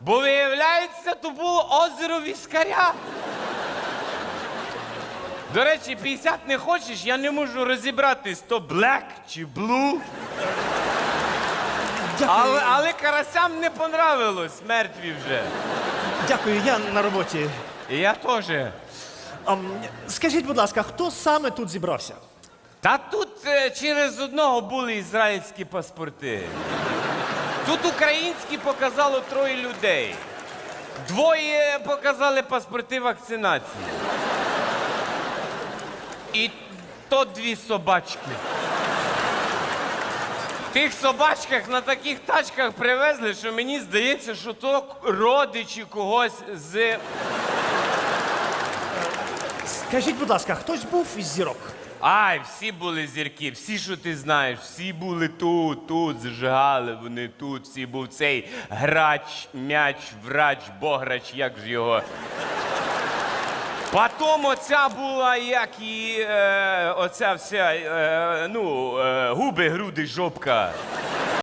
Бо виявляється, то було озеро Віскаря. До речі, 50 не хочеш, я не можу розібратись, то black чи blue. Дякую, Але, але карасям не понравилось, мертві вже. дякую, я на роботі. І я теж. Ам, скажіть, будь ласка, хто саме тут зібрався? Та тут е, через одного були ізраїльські паспорти. Тут українські показало троє людей. Двоє показали паспорти вакцинації. І то дві собачки. Тих собачках на таких тачках привезли, що мені здається, що то родичі когось з. Скажіть, будь ласка, хтось був із зірок? Ай, всі були зірки, всі, що ти знаєш, всі були тут, тут, зажигали вони тут, всі був цей грач, м'яч, врач, бограч, як ж його. Потім оця була, як і е, оця вся, е, ну, е, губи, груди, жопка.